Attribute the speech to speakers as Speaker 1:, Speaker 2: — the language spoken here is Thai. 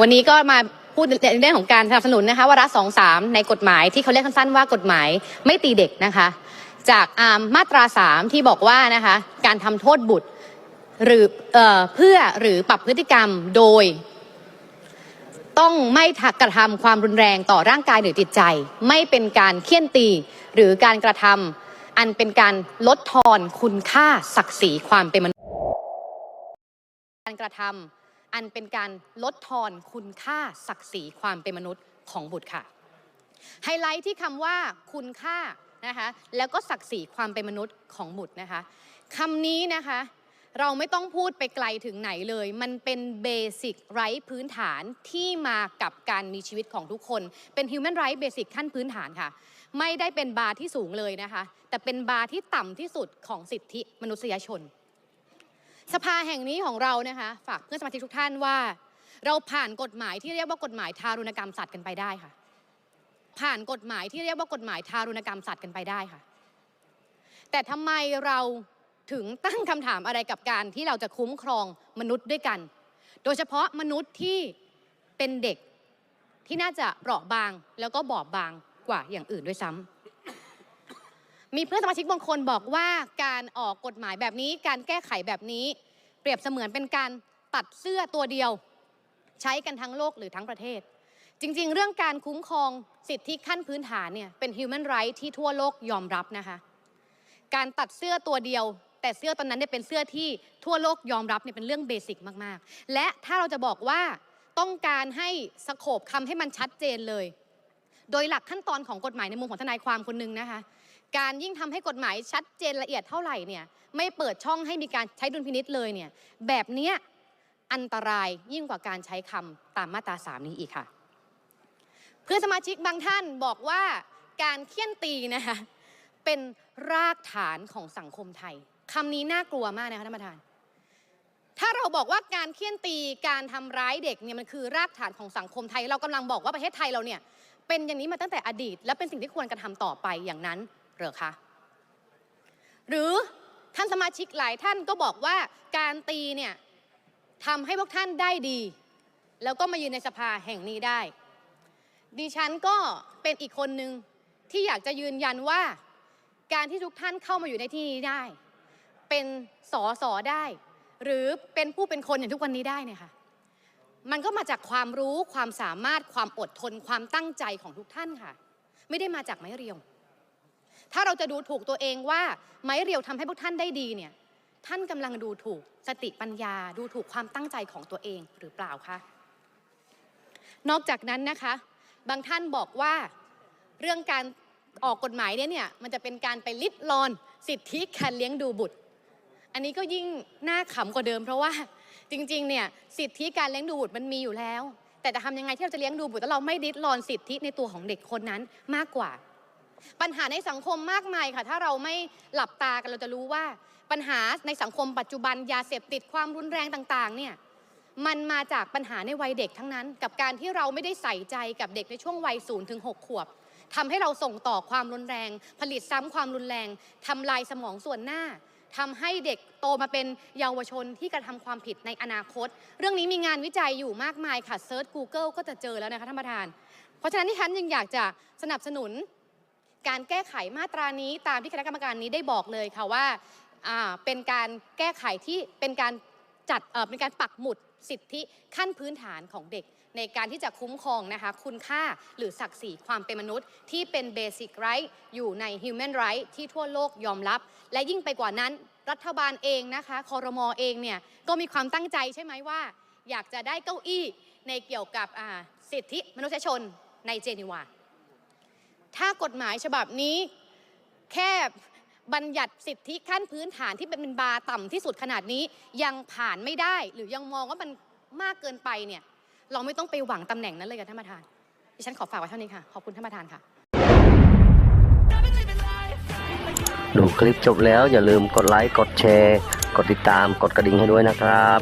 Speaker 1: วันนี้ก็มาพูดในเรื่องของการสนับสนุนนะคะวาระสองสามในกฎหมายที่เขาเรียกสั้นๆว่ากฎหมายไม่ตีเด็กนะคะ จากมาตราสามที่บอกว่านะคะการทำโทษบุตรหรือเออเพื่อหรือปรับพฤติกรรมโดย ต้องไม่กระทำความรุนแรงต่อร่างกายหรือจิตใจ ไม่เป็นการเคี่ยนตีหรือการกระทำอันเป็นการลดทอนคุณค่าศักดิ์ศรีความเป็นมนุษย์การกระทำ อันเป็นการลดทอนคุณค่าศักดิ์ศรีความเป็นมนุษย์ของบุตรค่ะ ไฮไลท์ที่คำว่าคุณค่านะคะแล้วก็ศักดิ์ศรีความเป็นมนุษย์ของบุตรนะคะคำนี้นะคะเราไม่ต้องพูดไปไกลถึงไหนเลย มันเป็นเบสิกไรท์พื้นฐานที่มากับการมีชีวิตของทุกคน เป็น Human Right Basic ขั้นพื้นฐานค่ะ ไม่ได้เป็นบาร์ที่สูงเลยนะคะ แต่เป็นบาร์ที่ต่ำที่สุดของสิทธิมนุษยชน สภาแห่งนี้ของเรานะคะฝากเพื่อนสมาชิกทุกท่านว่า เราผ่านกฎหมายที่เรียกว่ากฎหมายทารุณกรรมสัตว์กันไปได้ค่ะ ผ่านกฎหมายที่เรียกว่ากฎหมายทารุณกรรมสัตว์กันไปได้ค่ะ แต่ทำไมเราถึงตั้งคำถามอะไรกับการที่เราจะคุ้มครองมนุษย์ด้วยกัน โดยเฉพาะมนุษย์ที่เป็นเด็กที่น่าจะเปราะบางแล้วก็บอบบางกว่าอย่างอื่นด้วยซ้ำมีเพื่อนสมาชิกบางคนบอกว่าการออกกฎหมายแบบนี้ การแก้ไขแบบนี้ รียบเสมือนเป็นการตัดเสื้อตัวเดียว ใช้กันทั้งโลกหรือทั้งประเทศ จริง ๆ เรื่องการคุ้มครองสิทธิขั้นพื้นฐานเนี่ยเป็น human right ที่ทั่วโลกยอมรับนะคะการตัดเสื้อตัวเดียว แต่เสื้อตอนนั้นเนี่ยเป็นเสื้อที่ทั่วโลกยอมรับเนี่ยเป็นเรื่องเบสิกมากๆ และถ้าเราจะบอกว่าต้องการให้สโคบคำให้มันชัดเจนเลย โดยหลักขั้นตอนของกฎหมายในมุมของทนายความคนหนึ่งนะคะ การยิ่งทำให้กฎหมายชัดเจนละเอียดเท่าไหร่เนี่ยไม่เปิดช่องให้มีการใช้ดุลพินิษเลยเนี่ยแบบเนี้ยอันตรายยิ่งกว่าการใช้คำตามมาตราสามนี้อีกค่ะ เพื่อนสมาชิกบางท่านบอกว่าการเคี่ยนตีนะคะเป็นรากฐานของสังคมไทยคำนี้น่ากลัวมากนะคะท่านประธาน ถ้าเราบอกว่าการเคี่ยนตีการทำร้ายเด็กเนี่ยมันคือรากฐานของสังคมไทย เรากำลังบอกว่าประเทศไทยเราเนี่ยเป็นอย่างนี้มาตั้งแต่อดีต และเป็นสิ่งที่ควรกระทำต่อไปอย่างนั้น เหรอคะหรือท่านสมาชิกหลายท่านก็บอกว่าการตีเนี่ยทำให้พวกท่านได้ดี แล้วก็มายืนในสภาแห่งนี้ได้ ดิฉันก็เป็นอีกคนหนึ่งที่อยากจะยืนยันว่า การที่ทุกท่านเข้ามาอยู่ในที่นี้ได้ เป็นสอสอได้ หรือเป็นผู้เป็นคนอย่างทุกวันนี้ได้เนี่ยค่ะมันก็มาจากความรู้ความสามารถความอดทนความตั้งใจของทุกท่านค่ะ ไม่ได้มาจากไม้เรียว ถ้าเราจะดูถูกตัวเองว่าไม้เรียวทำให้พวกท่านได้ดีเนี่ย ท่านกำลังดูถูกสติปัญญา ดูถูกความตั้งใจของตัวเองหรือเปล่าคะ นอกจากนั้นนะคะ บางท่านบอกว่าเรื่องการออกกฎหมายเนี่ยเนี่ยมันจะเป็นการไปลิดรอนสิทธิการเลี้ยงดูบุตร อันนี้ก็ยิ่งน่าขำกว่าเดิม เพราะว่าจริงๆ เนี่ยสิทธิการเลี้ยงดูบุตรมันมีอยู่แล้ว แต่จะทำยังไงที่เราจะเลี้ยงดูบุตรแล้วเราไม่ลิดรอนสิทธิในตัวของเด็กคนนั้นมากกว่า ปัญหาในสังคมมากมายค่ะ ถ้าเราไม่หลับตากันเราจะรู้ว่า ปัญหาในสังคมปัจจุบันยาเสพติดความรุนแรงต่างๆเนี่ยมันมาจากปัญหาในวัยเด็กทั้งนั้น กับการที่เราไม่ได้ใส่ใจกับเด็กในช่วงวัย0ถึง6ขวบทำให้เราส่งต่อความรุนแรง ผลิตซ้ำความรุนแรงทำลายสมองส่วนหน้าทำให้เด็กโตมาเป็นเยาวชนที่กระทำความผิดในอนาคต เรื่องนี้มีงานวิจัยอยู่มากมายค่ะเซิร์ช Google ก็จะเจอแล้วนะคะท่านประธาน เพราะฉะนั้นที่ฉันยังอยากจะสนับสนุน การแก้ไขมาตรานี้ตามที่คณะกรรมการนี้ได้บอกเลยค่ะว่าเป็นการแก้ไขที่เป็นการจัดเป็นการปักหมุดสิทธิขั้นพื้นฐานของเด็ก ในการที่จะคุ้มครองนะคะคุณค่าหรือศักดิ์ศรีความเป็นมนุษย์ ที่เป็นเบสิกไรท์อยู่ใน Human Right ที่ทั่วโลกยอมรับ และยิ่งไปกว่านั้นรัฐบาลเองนะคะคอรมอเองเนี่ยก็มีความตั้งใจใช่ไหมว่า อยากจะได้เก้าอี้ในเกี่ยวกับสิทธิมนุษยชนในเจนีวา ถ้ากฎหมายฉบับนี้ แค่บัญญัติสิทธิขั้นพื้นฐานที่เป็นบาต่ำที่สุดขนาดนี้ยังผ่านไม่ได้ หรือยังมองว่ามันมากเกินไปเนี่ย เราไม่ต้องไปหวังตำแหน่งนั้นเลยค่ะท่านประธานดิฉันขอฝากไว้เท่านี้ค่ะ ขอบคุณท่านประธานค่ะ
Speaker 2: ดูคลิปจบแล้วอย่าลืมกดไลค์ กดแชร์ กดติดตาม กดกระดิ่งให้ด้วยนะครับ